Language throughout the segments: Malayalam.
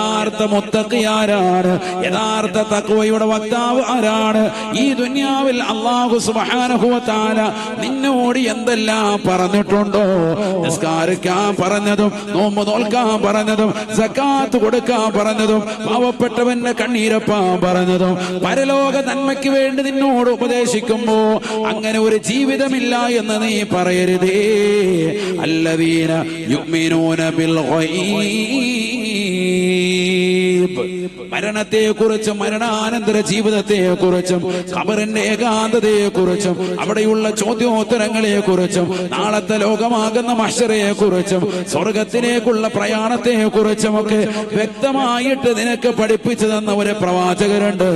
യഥാർത്ഥ മുത്തക്ക് ആരാണ് യഥാർത്ഥ തക്വയുടെ വക്താവ് ആരാണ്? ഈ ദുനിയാവിൽ അള്ളാഹു സുബാനുഭവത്താല നിന്നോട് എന്തെല്ലാം പറഞ്ഞിട്ടുണ്ടോ? നിസ്കാരിക്കാൻ പറഞ്ഞതും നോമ്പ് നോൽക്കാൻ പറഞ്ഞതും സക്കാത്ത് കൊടുക്കാൻ പറഞ്ഞതും പാവപ്പെട്ടവന്റെ കണ്ണീരപ്പാൻ പറഞ്ഞതും പരലോക നന്മയ്ക്ക് വേണ്ടി നിന്നോട് ഉപദേശിക്കുമ്പോ അങ്ങനെ ഒരു ജീവിതമില്ല എന്ന് നീ പറയരുതേ. അല്ലവീന യുമിനോന ബിൽ മരണത്തെ കുറിച്ചും മരണാനന്തര ജീവിതത്തെ കുറിച്ചും ഖബറിന്റെ ഏകാന്തതയെ കുറിച്ചും അവിടെയുള്ള ചോദ്യോത്തരങ്ങളെ കുറിച്ചും നാളത്തെ ലോകമാകുന്ന മഷറയെ കുറിച്ചും സ്വർഗത്തിലേക്കുള്ള പ്രയാണത്തെ കുറിച്ചും ഒക്കെ വ്യക്തമായിട്ട് നിനക്ക് പഠിപ്പിച്ചു തന്ന ഒരു പ്രവാചകരുണ്ട്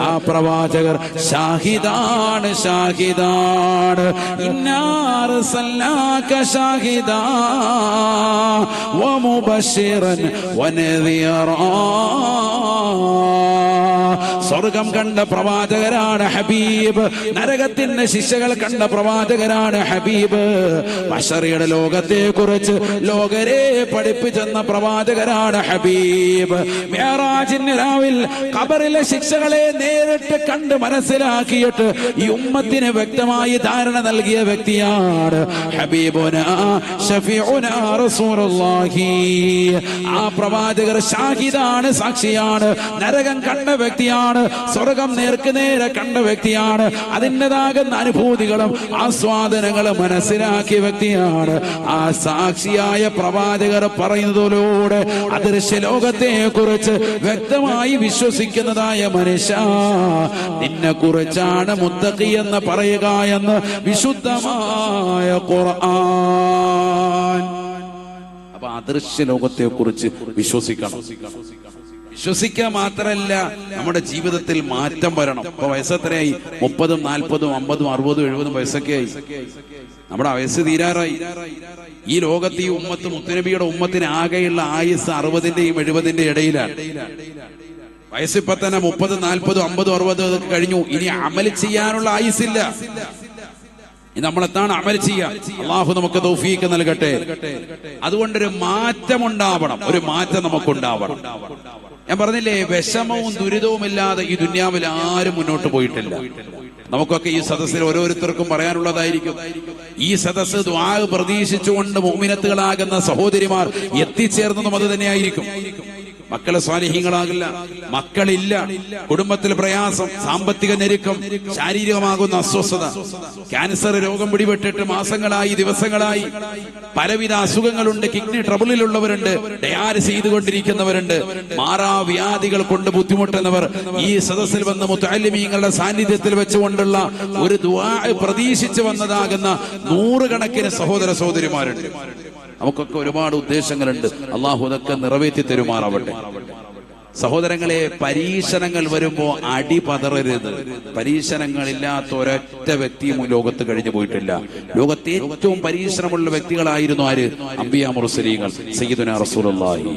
ആ പ്രവാചകർ ഷാഹിദാണ് ഷാഹിദാണ് ഇന്നാർ സല്ലാക്ക ഷാഹിദാ ومبشرا ونذيرا الله സ്വർഗം കണ്ട പ്രവാചകരാണ് ഹബീബ്. നരകത്തിന്റെ ശിക്ഷകൾ കണ്ട പ്രവാചകരാണ് ഹബീബ്. മഷറിയുടെ ലോകത്തെ കുറിച്ച് ലോകരെ പഠിപ്പിച്ചെന്ന പ്രവാചകരാണ് ഹബീബ്. മേറാജിന് രാവിൽ കബറിലെ ശിക്ഷകളെ നേരിട്ട് കണ്ട് മനസ്സിലാക്കിയിട്ട് ഈ ഉമ്മത്തിന് വ്യക്തമായി ധാരണ നൽകിയ വ്യക്തിയാണ് ഹബീബുന ആ പ്രവാചകർ ഷാഹിദാണ് സാക്ഷിയാണ്. നരകം കണ്ട വ്യക്തിയാണ്. സ്വർഗം നേർക്ക് നേരെ കണ്ട വ്യക്തിയാണ്. അതിന്റെതാകുന്ന അനുഭൂതികളും ആസ്വാദനങ്ങളും മനസ്സിലാക്കിയ വ്യക്തിയാണ്. ആ സാക്ഷിയായ പ്രവാചകർ പറയുന്നതിലൂടെ അദൃശ്യ ലോകത്തെ കുറിച്ച് വ്യക്തമായി വിശ്വസിക്കുന്നതായ മനുഷ്യ നിന്നെ കുറിച്ചാണ് മുത്തക്കി എന്ന് പറയുക എന്ന് വിശുദ്ധമായ ഖുർആൻ. അപ്പൊ അദൃശ്യ ലോകത്തെ കുറിച്ച് വിശ്വസിക്കണം. വിശ്വസിക്കുക മാത്രമല്ല നമ്മുടെ ജീവിതത്തിൽ മാറ്റം വരണം. ഇപ്പൊ വയസ്സെത്രയായി? മുപ്പതും നാൽപ്പതും അമ്പതും അറുപതും എഴുപതും വയസ്സൊക്കെ ആയി നമ്മുടെ വയസ്സ് തീരാറായി. ഈ ലോകത്ത് ഈ ഉമ്മത്ത് മുത്തുനബിയുടെ ഉമ്മത്തിന് ആകെയുള്ള ആയുസ് അറുപതിന്റെയും എഴുപതിന്റെ ഇടയിലാണ്. വയസ്സിപ്പോ തന്നെ മുപ്പത് നാൽപ്പതും അമ്പതും അറുപതും കഴിഞ്ഞു. ഇനി അമൽ ചെയ്യാനുള്ള ആയുസില്ല നമ്മളെത്താണ് അമൽ ചെയ്യാം അള്ളാഹു നമുക്ക് തൗഫീക്ക് നൽകട്ടെ. അതുകൊണ്ട് ഒരു മാറ്റം ഉണ്ടാവണം ഒരു മാറ്റം നമുക്കുണ്ടാവണം. ഞാൻ പറഞ്ഞില്ലേ വിഷമവും ദുരിതവും ഇല്ലാതെ ഈ ദുന്യാവിൽ ആരും മുന്നോട്ട് പോയിട്ടില്ല. നമുക്കൊക്കെ ഈ സദസ്സിൽ ഓരോരുത്തർക്കും പറയാനുള്ളതായിരിക്കും. ഈ സദസ്സ് ദ്വാ പ്രതീക്ഷിച്ചുകൊണ്ട് മോമിനത്തുകളാകുന്ന സഹോദരിമാർ എത്തിച്ചേർന്നതും അത് തന്നെയായിരിക്കും. മക്കളെ സ്വാലിഹ്യങ്ങളാകില്ല മക്കളില്ല. കുടുംബത്തിൽ പ്രയാസം സാമ്പത്തിക ഞെരുക്കം ശാരീരികമാകുന്ന അസ്വസ്ഥത. ക്യാൻസർ രോഗം പിടിപെട്ടിട്ട് മാസങ്ങളായി ദിവസങ്ങളായി. പലവിധ അസുഖങ്ങളുണ്ട്. കിഡ്നി ട്രബിളിലുള്ളവരുണ്ട്. ഡയാലിസ് ചെയ്തുകൊണ്ടിരിക്കുന്നവരുണ്ട്. മാറാവ്യാധികൾ കൊണ്ട് ബുദ്ധിമുട്ടുന്നവർ ഈ സദസ്സിൽ വന്ന മുത്താലിമീങ്ങളുടെ സാന്നിധ്യത്തിൽ വെച്ചുകൊണ്ടുള്ള ഒരു പ്രതീക്ഷിച്ചു വന്നതാകുന്ന നൂറുകണക്കിന് സഹോദര സഹോദരിമാരുണ്ട്. നമുക്കൊക്കെ ഒരുപാട് ഉദ്ദേശങ്ങളുണ്ട്. അള്ളാഹു അതൊക്കെ നിറവേറ്റി തരുമാറാവട്ടെ. സഹോദരങ്ങളെ പരീക്ഷണങ്ങൾ വരുമ്പോ അടി പതറരുത്. പരീക്ഷണങ്ങളില്ലാത്ത ഒരൊറ്റ വ്യക്തിയും ലോകത്ത് കഴിഞ്ഞു പോയിട്ടില്ല. ലോകത്തെ ഏറ്റവും പരീക്ഷണമുള്ള വ്യക്തികളായിരുന്നു ആര്? അംബിയ മുർസലീങ്ങൾ സയ്യിദുന റസൂലുള്ളാഹി.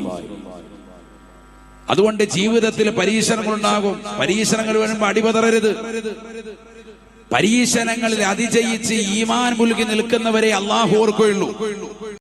അതുകൊണ്ട് ജീവിതത്തിൽ പരീക്ഷണങ്ങൾ ഉണ്ടാകും പരീക്ഷണങ്ങൾ വരുമ്പോ അടിപതറരുത് പരീക്ഷണങ്ങളിൽ അതിജയിച്ച് ഈമാൻ മുൽകി നിൽക്കുന്നവരെ അള്ളാഹു ഓർക്കുകയുള്ളൂ.